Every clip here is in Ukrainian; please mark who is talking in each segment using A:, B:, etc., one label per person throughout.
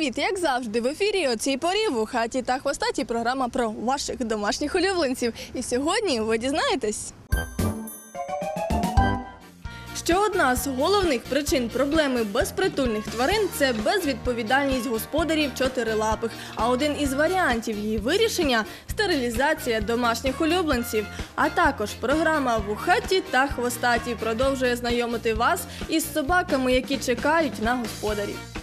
A: Привіт, як завжди, в ефірі о цій порі в хаті та хвостаті програма про ваших домашніх улюбленців. І сьогодні ви дізнаєтесь. Що одна з головних причин проблеми безпритульних тварин це безвідповідальність господарів чотирилапих. А один із варіантів її вирішення стерилізація домашніх улюбленців. А також програма в хаті та хвостаті продовжує знайомити вас із собаками, які чекають на господарів.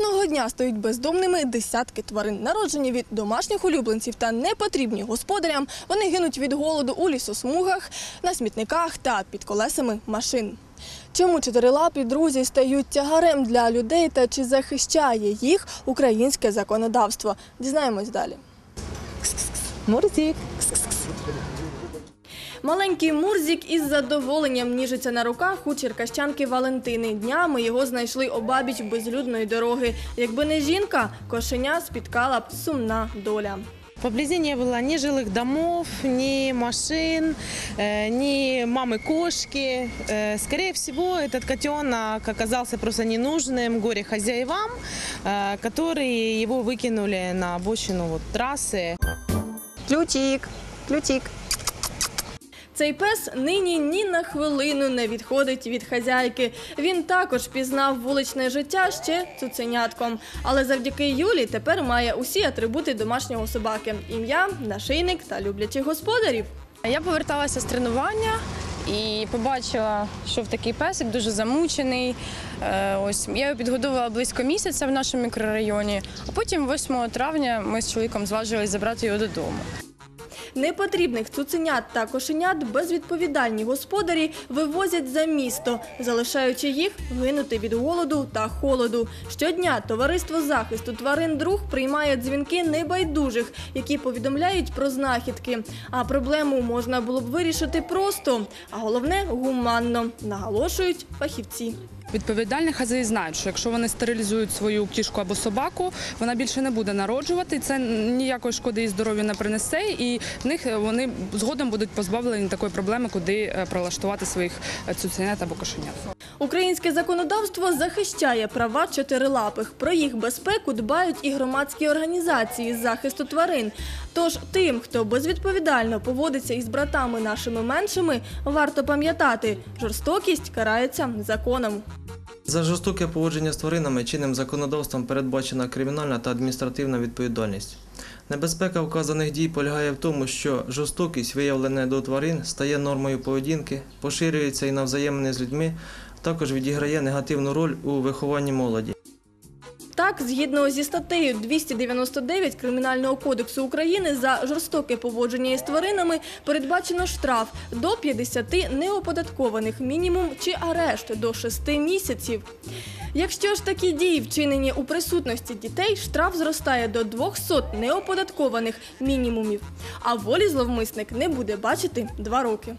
A: Кожного дня стають бездомними десятки тварин, народжені від домашніх улюбленців та непотрібні господарям. Вони гинуть від голоду у лісосмугах, на смітниках та під колесами машин. Чому чотирилапі друзі стають тягарем для людей та чи захищає їх українське законодавство? Дізнаємось далі.
B: Мурзик.
A: Маленький Мурзік із задоволенням ніжиться на руках у черкащанки Валентини. Днями його знайшли обабіч безлюдної дороги. Якби не жінка, кошеня спіткала б сумна доля.
B: Поблизи не было ни жилых домов, ни машин, э, ни мамы-кошки. Э, Скорее всего, этот котенок оказался просто ненужным горе-хозяевам, э, которые его выкинули на обочину вот трассы.
C: Ключик, ключик.
A: Цей пес нині ні на хвилину не відходить від хазяйки. Він також пізнав вуличне життя ще цуценятком. Але завдяки Юлі тепер має усі атрибути домашнього собаки: ім'я, нашийник та люблячих господарів.
D: Я поверталася з тренування і побачила, що в такий песик дуже замучений. Е, Ось я його підгодувала близько місяця в нашому мікрорайоні, а потім 8 травня ми з чоловіком зважились забрати його додому.
A: Непотрібних цуценят та кошенят безвідповідальні господарі вивозять за місто, залишаючи їх гинути від голоду та холоду. Щодня товариство захисту тварин друг приймає дзвінки небайдужих, які повідомляють про знахідки. А проблему можна було б вирішити просто, а головне гуманно, наголошують фахівці.
E: Відповідальні хазяї знають, що якщо вони стерилізують свою кішку або собаку, вона більше не буде народжувати. Це ніякої шкоди і здоров'ю не принесе, і в них е, вони згодом будуть позбавлені такої проблеми, куди е, прилаштувати своїх е, цуценят або кошенят.
A: Українське законодавство захищає права чотирилапих. Про їх безпеку дбають і громадські організації з захисту тварин. Тож тим, хто безвідповідально поводиться із братами нашими меншими, варто пам'ятати, жорстокість карається законом.
F: За жорстоке поводження з тваринами чинним законодавством передбачена кримінальна та адміністративна відповідальність. Небезпека вказаних дій полягає в тому, що жорстокість, виявлена до тварин, стає нормою поведінки, поширюється і на взаємини з людьми, також відіграє негативну роль у вихованні молоді.
A: Згідно зі статтею 299 Кримінального кодексу України за жорстоке поводження із тваринами передбачено штраф до 50 неоподаткованих мінімум чи арешт до 6 місяців. Якщо ж такі дії вчинені у присутності дітей, штраф зростає до 200 неоподаткованих мінімумів, а волі зловмисник не буде бачити 2 роки.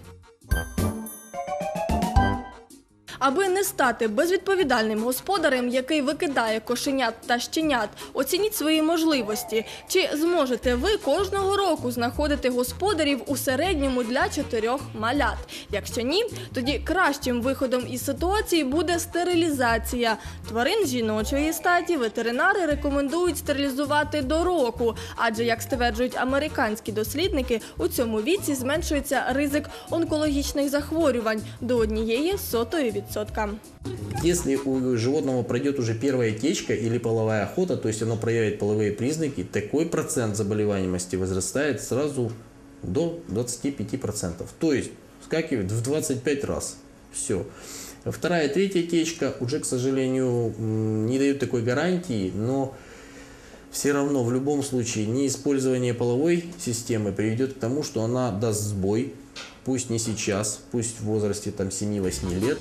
A: Аби не стати безвідповідальним господарем, який викидає кошенят та щенят, оцініть свої можливості. Чи зможете ви кожного року знаходити господарів у середньому для чотирьох малят? Якщо ні, тоді кращим виходом із ситуації буде стерилізація. Тварин жіночої статі ветеринари рекомендують стерилізувати до року, адже, як стверджують американські дослідники, у цьому віці зменшується ризик онкологічних захворювань до однієї сотої відсотка.
G: Если у животного пройдет уже первая течка или половая охота, то есть оно проявит половые признаки, такой процент заболеваемости возрастает сразу до 25%. То есть скакивает в 25 раз. Все. Вторая, третья течка уже, к сожалению, не дают такой гарантии, но все равно в любом случае неиспользование половой системы приведет к тому, что она даст сбой, пусть не сейчас, пусть в возрасте там 7-8 лет.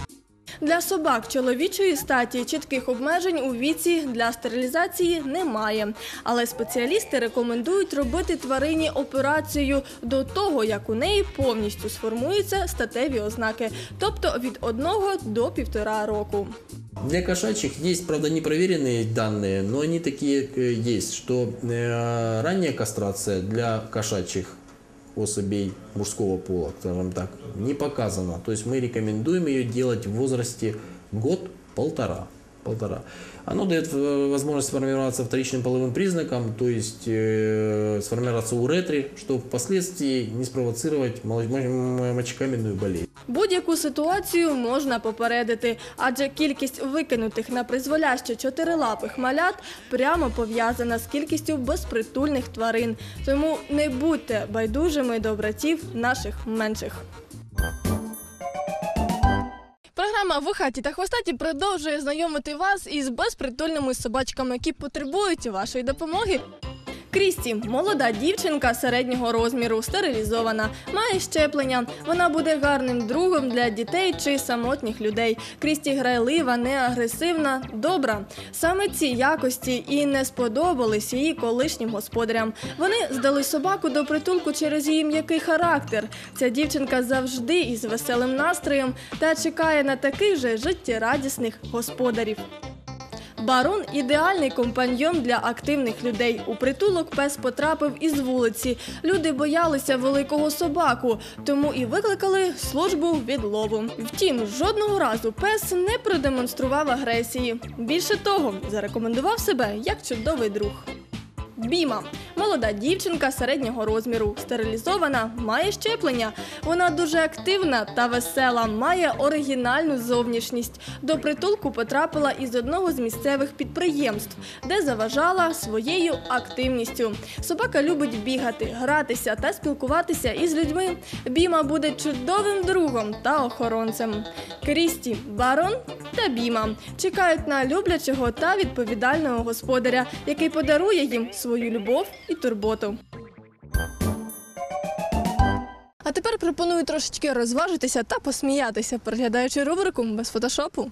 A: Для собак чоловічої статі чітких обмежень у віці для стерилізації немає. Але спеціалісти рекомендують робити тварині операцію до того, як у неї повністю сформуються статеві ознаки, тобто від одного до півтора року.
G: Для кошачьих есть, правда, непроверенные данные, но они такие э, есть, что э, ранняя кастрация для кошачьих особей мужского пола, скажем так, не показана. То есть мы рекомендуем ее делать в возрасте год-полтора. полтора. Оно дает э, возможность сформироваться вторичным половым признаком, то есть э, сформироваться уретри, чтобы впоследствии не спровоцировать мол- м- мочекаменную болезнь.
A: Будь-яку ситуацію можна попередити, адже кількість викинутих на призволяще чотирилапих малят прямо пов'язана з кількістю безпритульних тварин. Тому не будьте байдужими до братів наших менших. Програма вихаті хаті та хвостаті продовжує знайомити вас із безпритульними собачками, які потребують вашої допомоги. Крісті молода дівчинка середнього розміру, стерилізована, має щеплення. Вона буде гарним другом для дітей чи самотніх людей. Крісті грайлива, неагресивна, добра. Саме ці якості і не сподобались її колишнім господарям. Вони здали собаку до притулку через її м'який характер. Ця дівчинка завжди із веселим настроєм та чекає на таких же життєрадісних господарів. Барон ідеальний компаньйон для активних людей. У притулок пес потрапив із вулиці. Люди боялися великого собаку, тому і викликали службу відлову. Втім, жодного разу пес не продемонстрував агресії. Більше того, зарекомендував себе як чудовий друг. Біма молода дівчинка середнього розміру, стерилізована, має щеплення. Вона дуже активна та весела, має оригінальну зовнішність. До притулку потрапила із одного з місцевих підприємств, де заважала своєю активністю. Собака любить бігати, гратися та спілкуватися із людьми. Біма буде чудовим другом та охоронцем. Крісті, барон та Біма чекають на люблячого та відповідального господаря, який подарує їм свою любов і турботу. А тепер пропоную трошечки розважитися та посміятися, переглядаючи рубрику без фотошопу.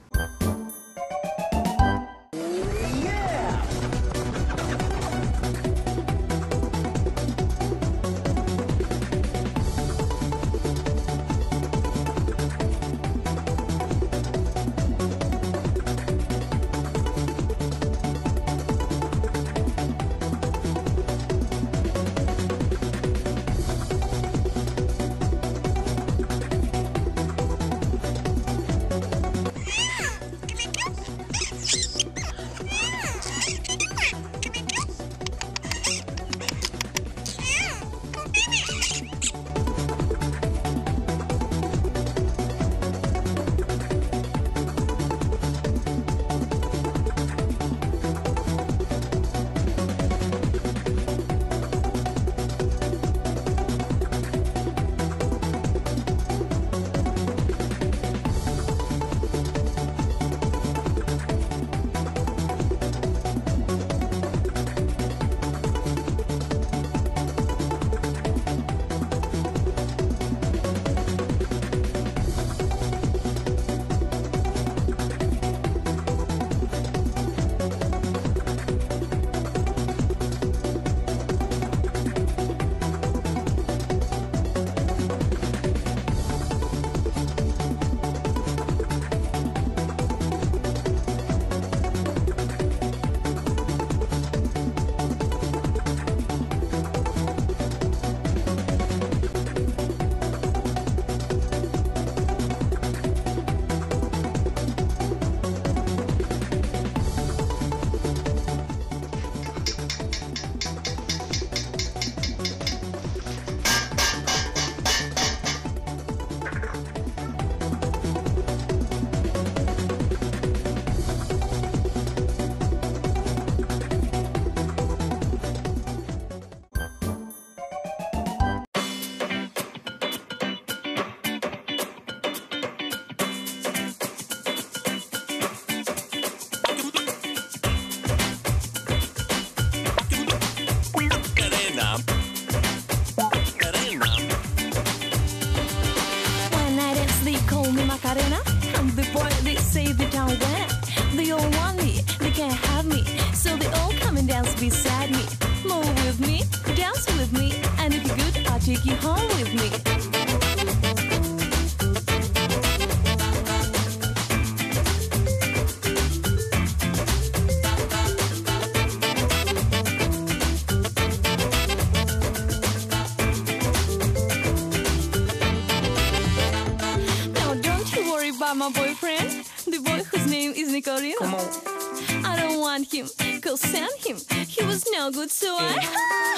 H: About my boyfriend, the boy whose name is Nicolino.
I: Come on.
H: I don't want him, cause send him. He was no good, so I.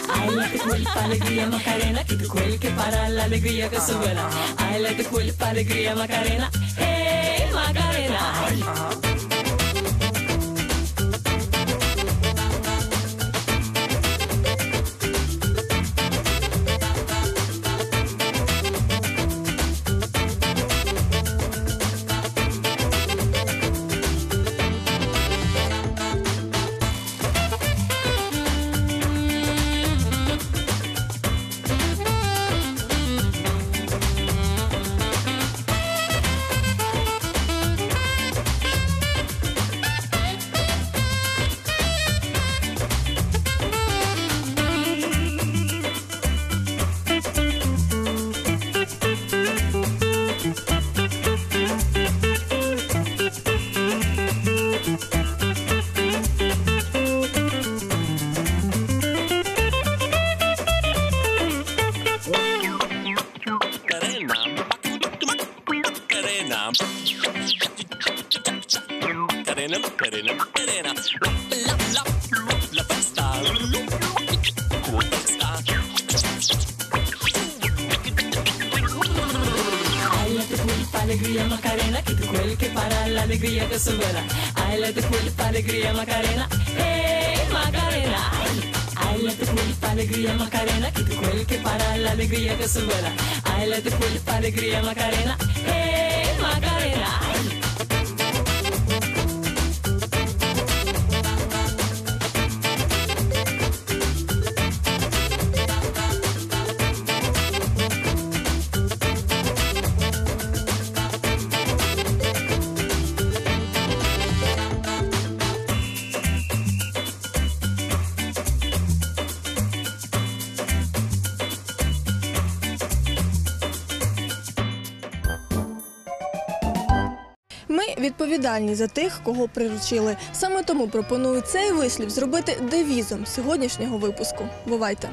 I: Ay, la tu culpa, alegría, Macarena, que tu cuelgue para la alegría que se vuela. Ay, la tu culpa, alegría, Macarena, hey, Macarena. Macarena, alegria que soberana. Ai, lá de culpa, alegria, Macarena. Ei, Macarena. Ai, lá de culpa, alegria, Macarena. Que tu que para a alegria que soberana. Ai, lá de culpa, alegria, Macarena.
A: Відповідальні за тих, кого приручили. Саме тому пропоную цей вислів зробити девізом сьогоднішнього випуску. Бувайте!